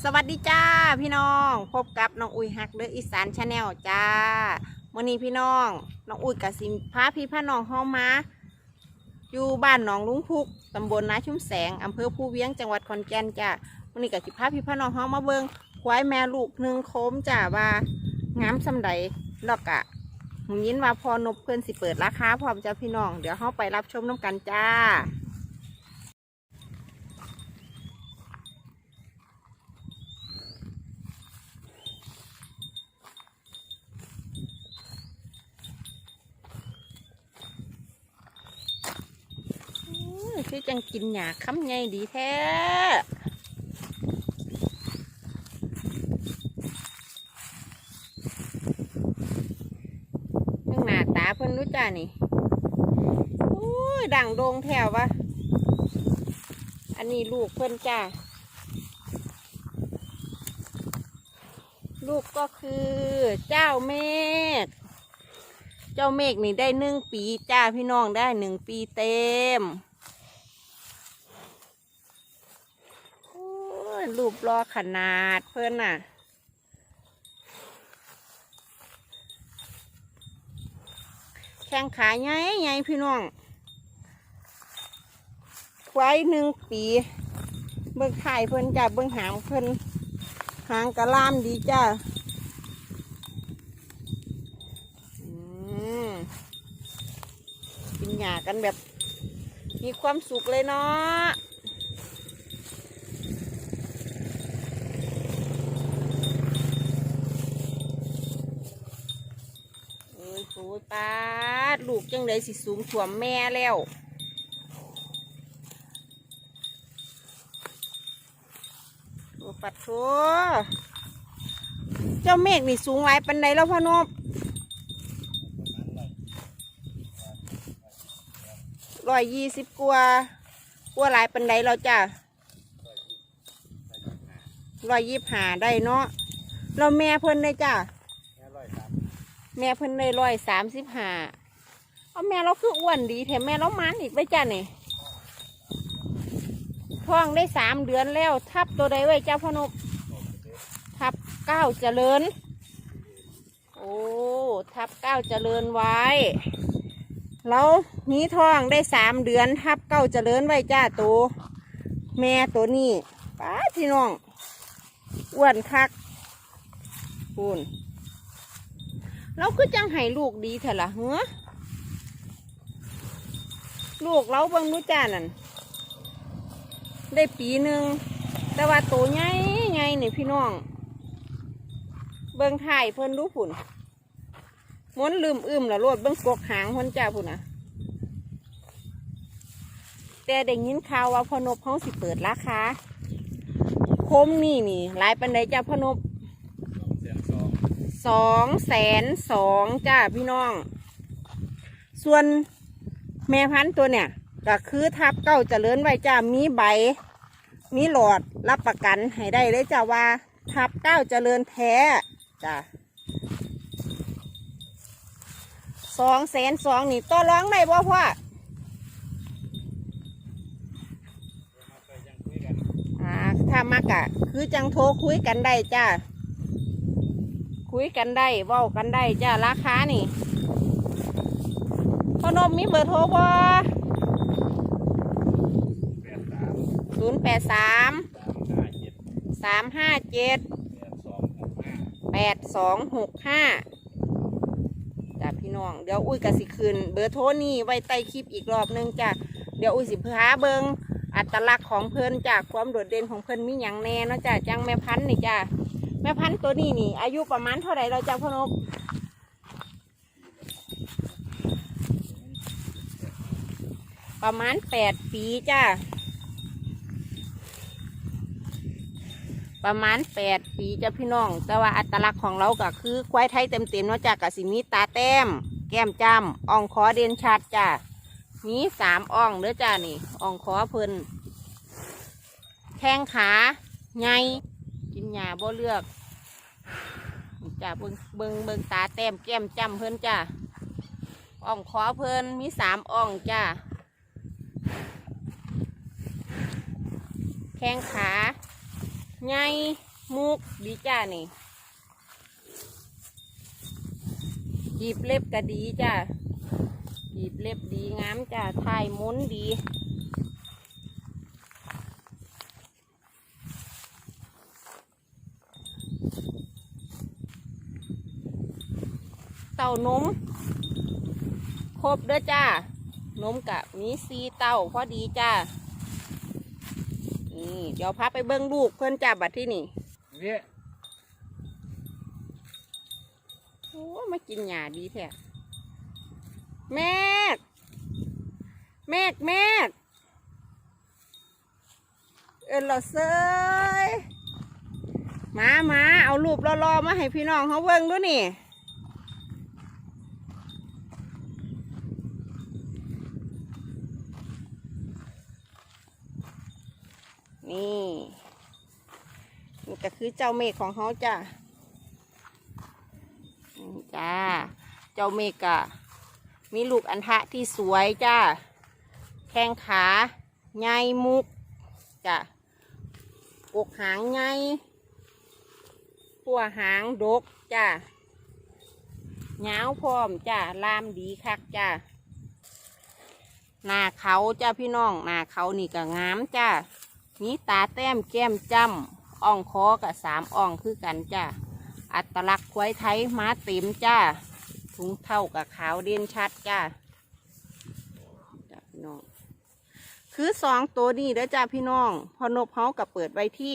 สวัสดีจ้าพี่น้องพบกับน้องอุ้ยฮักเดออีสานชาแนลจ้าวันนี้พี่น้องน้องอุ้ยกับสิมพาพี่พาน้องเฮามาอยู่บ้านหนองลุงพุกตำบลนาชุ่มแสงอำเภอภูเวียงจังหวัดขอนแก่นจ้าวันนี้กับสิพาพี่พาน้องเฮามาเบิงควายแม่ลูกหนึ่งโคมจ้าว่างามสำใดลอกอะผมยินว่าพอนบเพื่อนสิเปิดราคาพร้อมจ้าพี่น้องเดี๋ยวเฮาไปรับชมน้ำกันจ้า อื้อ คือจังกินหยาค้ำใหญ่ดีแท้เรื่องหน้าตาเพิ่นรู้จ้านี่โอ้ยดังโดงแถววะอันนี้ลูกเพิ่นจ้าลูกก็คือเจ้าเมฆ เจ้าเมฆนี่ได้หนึ่งปีจ้าพี่น้องได้หนึ่งปีเต็มโอ้ ยรูปรอขนาดเพื่อนน่ะ แข้งขาใหญ่ใหญ่พี่น้อง ควายหนึ่งปี เบิ่งถ่เพิ่อนจ้าเบิ่งหางเพิ่อนหางกระลามดีจ้าอืมกินหยากันแบบมีความสุขเลยเนาะเอ้ยโอ้ย ป้าดลูกจังไดสิสูงถ่วมแม่แล้วโอ้ปัดโถเจ้าเมฆนี่สูงหลายปันใดแล้วพ่อนบร้อยยี่สิบกว่ากว่าหลายปันไดเราจ้ะร้อยยี่สิบหาได้เนาะเราแม่เพิ่นเลยจ้ะ แม่เพิ่นเลยร้อยสามสิบห้าเอาแม่เราคืออ้วนดีแถมแม่เรามันอีกไปจ้ะนี่ท้องได้สามเดือนแล้ว ทับตัวใดไว้เจ้าพนบทับเก้าเจริญ โอ้ ทับเก้าเจริญไว้เรามีท้องได้สามเดือน ทับเก้าเจริญไว้จ้าตัวแม่ตัวนี้ป้าพี่น้องอ้วนคักปูน เราคือจังให้ลูกดีเถอะล่ะเฮ้อลูกเราเบิ่งรู้จ้านั่นได้ปีหนึ่งแต่ว่าโตัวใหญ่ใหญ่นี่พี่น้อง เบิ่งถ่ายเพิ่นรู้ผุนม้วนลืมอึมละโลดเบิ้งกกหางคนจ้าพุ่นนะแต่ได้ยินข่าวว่าพนบเขาสิเปิดราคาคมนี่นี่หลายปันไดจ้าพนบ สองแสนสองจ้าพี่น้อง ส่วนแม่พันธุ์ตัวเนี่ยก็คือทับเก้าเจริญไว้จ้ามีใบ มีหลอดรับประกันให้ได้เลยจ้าว่า ทับเก้าเจริญแท้จ้าสองแสนสองนี่ต่อร้องได้บ่พ่อมาไปยังคุยกันอ่าถ้ามากะ คือจังโทรคุยกันได้จ้า คุยกันได้เว้ากันได้จ้าราคานี่พ่อนมมีเบอร์โทรบ่าศูนย์แปดสามสามห้าเจ็ดแปดสองหกห้าแปดสองหกห้าจ้าพี่น้อง เดี๋ยวอุ้ยกสิคืนเบอร์โทรนี่ไว้ใต้คลิปอีกรอบนึงจ้าเดี๋ยวอุ้ยสิพาเบิงอัตลักษณ์ของเพิ่นจากความโดดเด่นของเพิ่นมีอย่างแน่เนาะจ้าจังแม่พันธุ์นี่จ้า แม่พันธุ์ตัวนี้นี่ อายุประมาณเท่าไหร่เราจ้าพ่อนบประมาณแปดปีจ้าประมาณแปดปีจ้ะพี่น้อง แต่ว่าอัตลักษณ์ของเราก็คือควายไทยเต็มๆเนาะจ้ะกสิมีตาแต้ม แก้มจำอ่องคอเด่นชัดจ้ะมีสามอ่องเด้อจ้ะนี่อ่องคอเพิ่นแข้งขาไง กินหญ้าบ่เลือกจ้ะเบิงเบิงเบิงตาแต้มแก้มจำเพิ่นจ้ะอ่องคอเพิ่นมีสามอ่องจ้ะแข้งขาใหญ่มุกดีจ้านี่กีบเล็บก็ดีจ้ากีบเล็บดีงามจ้าถ่ายมุนดี เต้านมครบเด้อจ้านมกะมีสีเต้าพอดีจ้านี่เดี๋ยวพาไปเบิ้งลูกเพื่อนจ้าบัดที่นี่เวียโอ้ยมากินหญ้าดีแท้แม่แม่แม่เอินเราเซยมามาเอารูปรอๆมาให้พี่น้องเขาเบิ่งดูนี่ นี่นี่ก็คือเจ้าเมฆของเขาจ้ะนี่จ้า เจ้าเมฆอะมีลูกอันทะที่สวยจ้า แข้งขาใหญ่มุกจ้ะอกหางใหญ่หัวหางดกจ้าเงาวพร้อมจ้าลามดีคักจ้าหน้าเขาจ้าพี่น้องหน้าเขานี่ก็งามจ้า มีตาแต้มแก้มจ้ำอ่องคอกับสามอ่องคือกันจ้าอัตลักษณ์ควายไทยม้าเต็มจ้าถุงเท่ากับขาวเด่นชัดจ้าจ้าพี่น้องคือสองตัวนี้เด้อจ้าพี่น้อง พอนบเฮากับเปิดไว้ที่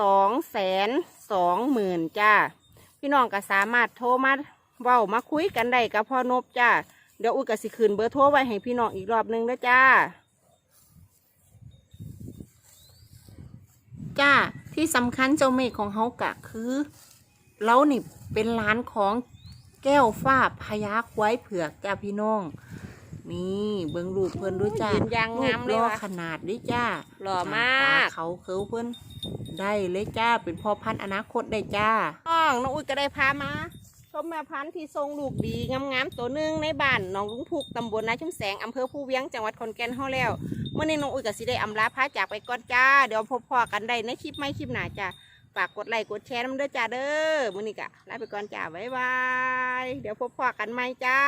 สองแสนสองหมื่นจ้าพี่น้องก็สามารถโทรมาเว้ามาคุยกันได้กับพ่อนบจ้าเดี๋ยวอุ้ยก็สิคืนเบอร์โทรไว้ให้พี่น้องอีกรอบหนึงเด้อจ้า จ้าที่สำคัญเจ้าเมฆของเฮากะคือเรานี่เป็นร้านของแก้วฟ้าพญาควายเผือกจ้าพี่น้อง นี่เบิ่งรูปเพิ่นด้วยจ้ายืนยางงามเลยรูปว่ะอขนาดด้วยจ้าหล่อมตากเขาเคิ้วเพิ่นได้เลยจ้าเป็นพ่อพันธุ์อนาคตได้จ้าน้องน้องอุ้ยก็ได้พามา ชมแม่พันธุ์ที่ทรงลูกดีงามๆตัวหนึ่งในบ้านหนองลุงพุกตำบลนาชุ่มแสงอำเภอผู้เวียงจังหวัดขอนแก่นเฮาแล้ว เมื่อในน้องอุ้ยกับสิได้อำลาพาจากไปก่อนจ้า เดี๋ยวพบพอกันได้ในคลิปไม่คลิปหน้าจ้าฝากกดไลค์กดแชร์น้ำเด้อจ้าเด้อมื่อนี้กะลาไปก่อนจ้าบ๊ายบาย เดี๋ยวพบพอกันใหม่จ้า